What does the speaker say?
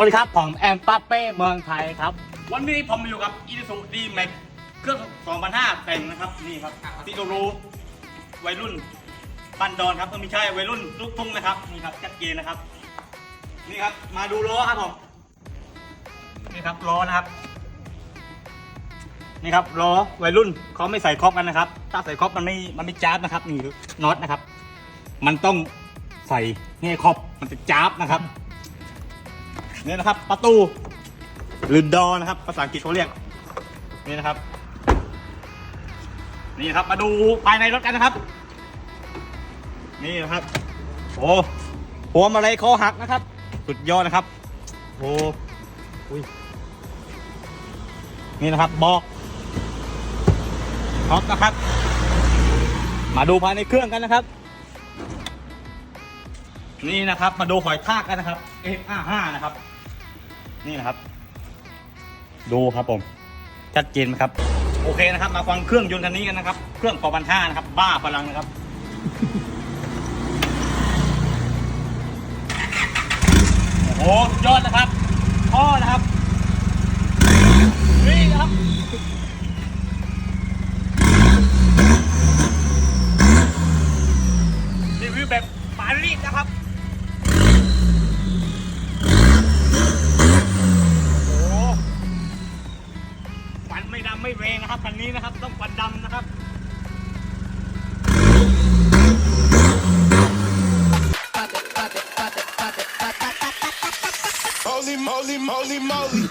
วัสดีครับ ผมแอมป้าเป้เมืองไทยครับ วันนี้ผมอยู่กับอี s u ดีแม็กเครื่อง 2005 แต่งนะครับ นี่ครับที่เรารู้วัยรุ่นบันดอนครับเออไม่ใช่วัยรุ่นลูกทุ่งนะครับ นี่ครับชัดเจนนะครับ นี่ครับ มาดูล้อครับผม นี่ครับล้อนะครับ นี่ครับล้อวัยรุ่นเขาไม่ใส่ครอบกันนะครับ ถ้าใส่ครอบมันไม่ มันไม่จ้าบนะครับ นี่น็อตนะครับ มันต้องใส่แง่ครอบมันจะจ้าบนะครับ นี่นะครับ ประตูหรือดอนะครับ ภาษาอังกฤษเขาเรียก นี่นะครับ นี่ครับ มาดูภายในรถกันนะครับ นี่นะครับ โอ้พวมาลัยคอหักนะครับ สุดยอดนะครับ โอ้อุ้ยนี่นะครับบอกท็อปนะครับ มาดูภายในเครื่องกันนะครับ นี่นะครับ มาดูหอยทากกันนะครับ F55 นะครับ นี่นะครับ ดูครับผม ชัดเจนไหมครับ โอเคนะครับ มาฟังเครื่องยนต์คันนี้กันนะครับ เครื่องปอบันท่านะครับ บ้าพลังนะครับ โอ้โหสุดยอดนะครับท่อนะครับนี่นะครับรีวิวแบบปารีสนะครับ ไม่แรงนะครับคันนี้นะครับ ต้องควันดำนะครับ Holy moly, moly, moly.